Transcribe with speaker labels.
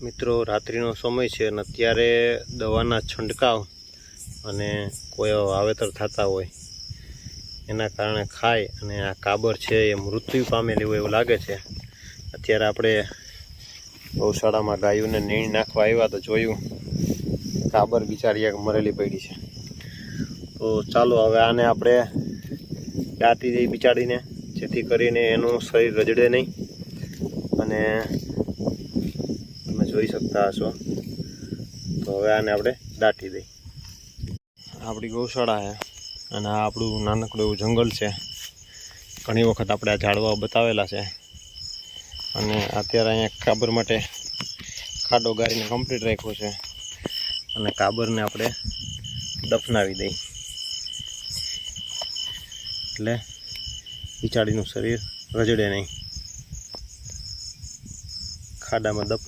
Speaker 1: મિત્રો, રાત્રિનો સમય છે અને અત્યારે દવાના છંટકાવ અને કોઈ વાવેતર થતા હોય એના કારણે ખાય અને આ કાબર છે એ મૃત્યુ પામેલી હોય એવું લાગે છે. અત્યારે આપણે ગૌશાળામાં ગાયોને નીણ નાખવા આવ્યા તો જોયું, કાબર બિચારી મરેલી પડી છે. તો ચાલો હવે આને આપણે દાંતી દઈ બિચાડીને જેથી કરીને એનું શરીર રજડે નહીં અને જોઈ શકતા હશો. તો હવે આને આપણે દાટી દઈ આપણી ગૌશાળા છે અને આ આપણું નાનકડું એવું જંગલ છે. ઘણી વખત આપણે આ ઝાડવા બતાવેલા છે. અને અત્યારે અહીંયા કાબર માટે ખાડો ગાળીને કમ્પ્લીટ રાખ્યો છે. અને કાબરને આપણે દફનાવી દઈ એટલે બિચાડીનું શરીર રજડે નહીં. ખાડામાં દફ